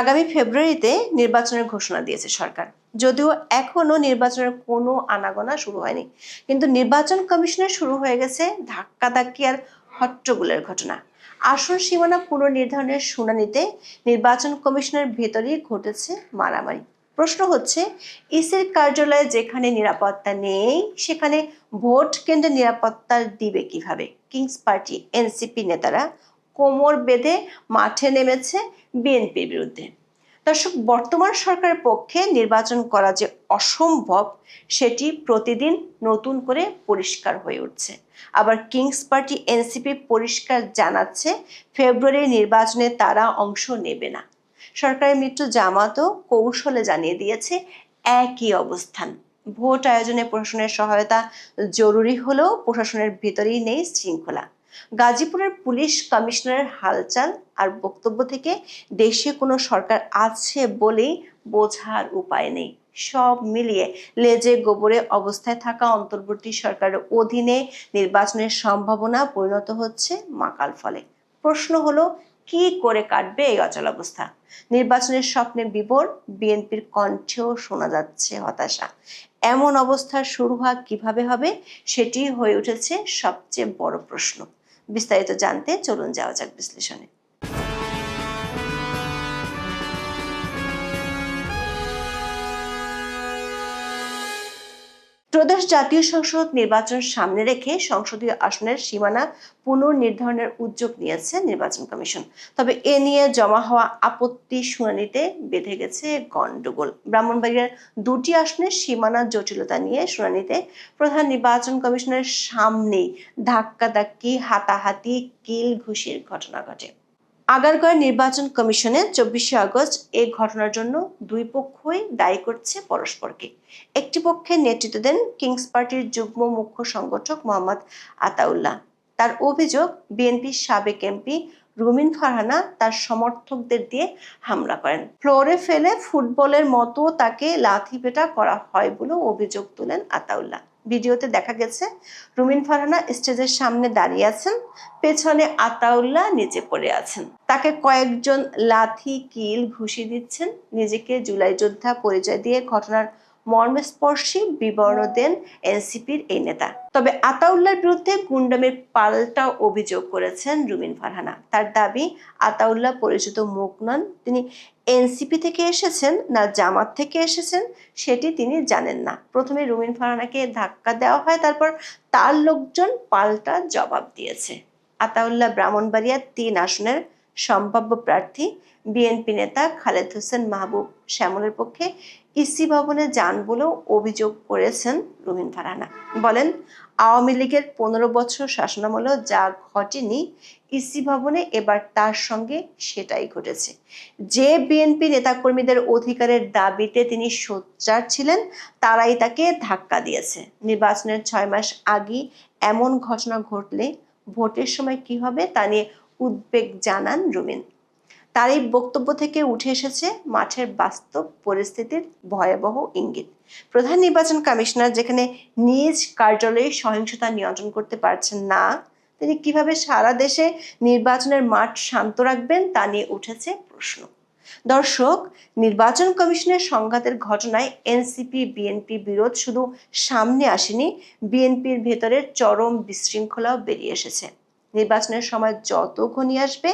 আগামী ফেব্রুয়ারিতে নির্বাচনের ঘোষণা দিয়েছে সরকার। যদিও এখনও নির্বাচনের কোনো আনাগোনা শুরু হয়নি। কিন্তু নির্বাচন কমিশনের শুরু হয়ে গেছে ধাক্কাধাক্কি আর হট্টগোলের ঘটনা। আসন সীমানা পুনর্নির্ধারণের শুনানিতে নির্বাচন কমিশনের ভেতরেই ঘটেছে মারামারি। প্রশ্ন হচ্ছে, ইসির কার্যালয়ে যেখানে নিরাপত্তা নেই, সেখানে ভোট কেন্দ্রে নিরাপত্তা দিবে কীভাবে? কিংস পার্টি, এনসিপি নেতারা কোমর বেঁধে মাঠে নেমেছে বিএনপির বিরুদ্ধে। দর্শক, বর্তমান সরকারের পক্ষে নির্বাচন করা যে অসম্ভব, সেটি প্রতিদিন নতুন করে পরিষ্কার হয়ে উঠছে। আবার কিংস পার্টি এনসিপি পরিষ্কার জানাচ্ছে, ফেব্রুয়ারি নির্বাচনে তারা অংশ নেবে না। সরকারের মিত্র জামাতও কৌশলে জানিয়ে দিয়েছে, একই অবস্থান। ভোট আয়োজনে প্রশাসনের সহায়তা জরুরি হলেও প্রশাসনের ভিতরেই নেই শৃঙ্খলা। গাজীপুরের পুলিশ কমিশনারের হালচাল আর বক্তব্য থেকে দেশে কোনো সরকার আছে বলেই বোঝার উপায় নেই। সব মিলিয়ে লেজে গোবরে অবস্থায় থাকা অন্তর্বর্তী সরকারের অধীনে নির্বাচনের সম্ভাবনা পরিণত হচ্ছে মাকাল ফলে। প্রশ্ন হলো, কি করে কাটবে এই অচলাবস্থা নির্বাচনের স্বপ্নে বিবর বিএনপির কণ্ঠেও শোনা যাচ্ছে হতাশা। এমন অবস্থা শুরু হওয়া কীভাবে হবে, সেটি হয়ে উঠেছে সবচেয়ে বড় প্রশ্ন। বিস্তারিত জানতে চলুন যাওয়া যাক বিশ্লেষণে। ত্রয়োদশ জাতীয় সংসদ নির্বাচন সামনে রেখে সংসদীয় আসনের সীমানা পুনর্নির্ধারণের উদ্যোগ নিয়েছে নির্বাচন কমিশন। তবে এ নিয়ে জমা হওয়া আপত্তি শুনানিতে বেঁধে গেছে গন্ডগোল ব্রাহ্মণবাড়িয়ার দুটি আসনের সীমানা জটিলতা নিয়ে শুনানিতে প্রধান নির্বাচন কমিশনের সামনেই ধাক্কাধাক্কি, হাতাহাতি, কিল ঘুষির ঘটনা ঘটে। আগারগাঁও নির্বাচন কমিশনে চব্বিশে আগস্ট এই ঘটনার জন্য দুই পক্ষই দায়ী করছে পরস্পরকে। একটি পক্ষে নেতৃত্ব দেন কিংস পার্টির যুগ্ম মুখ্য সংগঠক মোহাম্মদ আতাউল্লাহ। তার অভিযোগ, বিএনপির সাবেক এমপি রুমিন ফারহানা তার সমর্থকদের দিয়ে হামলা করেন। ফ্লোরে ফেলে ফুটবলের মতো তাকে লাথি পেটা করা হয় বলেও অভিযোগ তোলেন আতাউল্লাহ। ভিডিওতে দেখা গেছে, রুমিন ফারহানা স্টেজের সামনে দাঁড়িয়ে আছেন, পেছনে আতাউল্লাহ নিচে পড়ে আছেন। তাকে কয়েকজন লাথি, কিল, ঘুষি দিচ্ছেন, নিজেকে জুলাই যোদ্ধা পরিচয় দিয়ে ঘটনার মর্মস্পর্শী বিবরণ দেন এনসিপির এই নেতা। তবে আতাউল্লাহর বিরুদ্ধে গুন্ডামের পাল্টা অভিযোগ করেছেন রুমিন ফারহানা। তার দাবি, আতাউল্লাহ পরিচিত মুখ নন, তিনি এনসিপি থেকে এসেছেন না জামাত থেকে এসেছেন সেটি তিনি জানেন না। প্রথমে রুমিন ফারহানাকে ধাক্কা দেওয়া হয়, তারপর তার লোকজন পাল্টা জবাব দিয়েছে। আতাউল্লাহ ব্রাহ্মণবাড়িয়া তিন আসনের সম্ভাব্য প্রার্থী, বিএনপি নেতা খালেদ হোসেন মাহবুব শ্যামলের পক্ষে ইসি ভবনে যান বলেও অভিযোগ করেছেন রুমিন ফারহানা বলেন, আওয়ামী লীগের পনেরো বছর শাসনামলেও যা ঘটেনি, ইসি ভবনে এবার তার সঙ্গে সেটাই ঘটেছে। যে বিএনপি নেতাকর্মীদের অধিকারের দাবিতে তিনি সোচ্চার ছিলেন, তারাই তাকে ধাক্কা দিয়েছে। নির্বাচনের ছয় মাস আগে এমন ঘটনা ঘটলে ভোটের সময় কি হবে তা নিয়ে উদ্বেগ জানান রুমিন তার এই বক্তব্য থেকে উঠে এসেছে মাঠের বাস্তব পরিস্থিতির ভয়াবহ ইঙ্গিত। প্রধান নির্বাচন কমিশনার যেখানে নিজ কার্যালয়ে সহিংসতা নিয়ন্ত্রণ করতে পারছেন না, তিনি কীভাবে সারা দেশে নির্বাচনের মাঠ শান্ত রাখবেন তা নিয়ে উঠেছে প্রশ্ন। দর্শক, নির্বাচন কমিশনের সংঘাতের ঘটনায় এনসিপি, বিএনপি বিরোধ শুধু সামনে আসেনি, বিএনপির ভেতরের চরম বিশৃঙ্খলাও বেরিয়ে এসেছে। নির্বাচনের সময় যত ঘনিয়ে আসবে,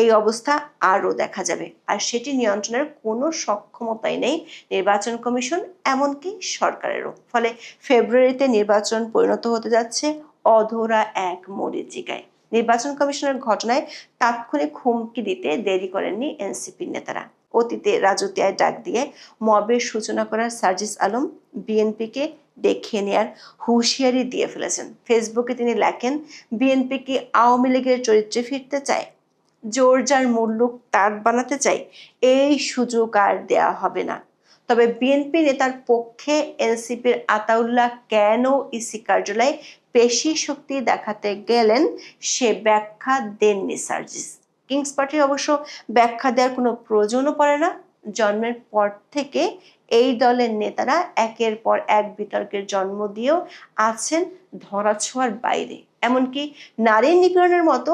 এই অবস্থা আরও দেখা যাবে। আর সেটি নিয়ন্ত্রণের কোনো সক্ষমতাই নেই নির্বাচন কমিশন, এমনকি সরকারেরও। ফলে ফেব্রুয়ারিতে নির্বাচন পরিণত হতে যাচ্ছে অধরা এক মরিচিকায় নির্বাচন কমিশনের ঘটনায় তাৎক্ষণিক হুমকি দিতে দেরি করেননি এনসিপির নেতারা। অতীতে রাজতিয়ায় ডাক দিয়ে মবের সূচনা করার সার্জিস আলম, বিএনপিকে দেখে নেয়ার হুঁশিয়ারি দিয়ে ফেলেছেন। ফেসবুকে তিনি লেখেন বিএনপি কি আওয়ামী লীগের চরিত্রে ফিরতে চায়? জোর যার মুল্লুক তার বানাতে চাই এই সুযোগ আর দেয়া হবে না। তবে বিএনপি নেতার পক্ষে এনসিপির আতাউল্লাহ কেন ইসি কার্যালয়ে পেশি শক্তি দেখাতে গেলেন, সে ব্যাখ্যা দেননি সার্জিস। কিংস পার্টির অবশ্য ব্যাখ্যা দেওয়ার কোনো প্রয়োজনও পড়ে না। জন্মের পর থেকে এই দলের নেতারা একের পর এক বিতর্কের জন্ম দিয়েও আছেন ধরাছোঁয়ার বাইরে। এমনকি নারী নিপীড়নের মতো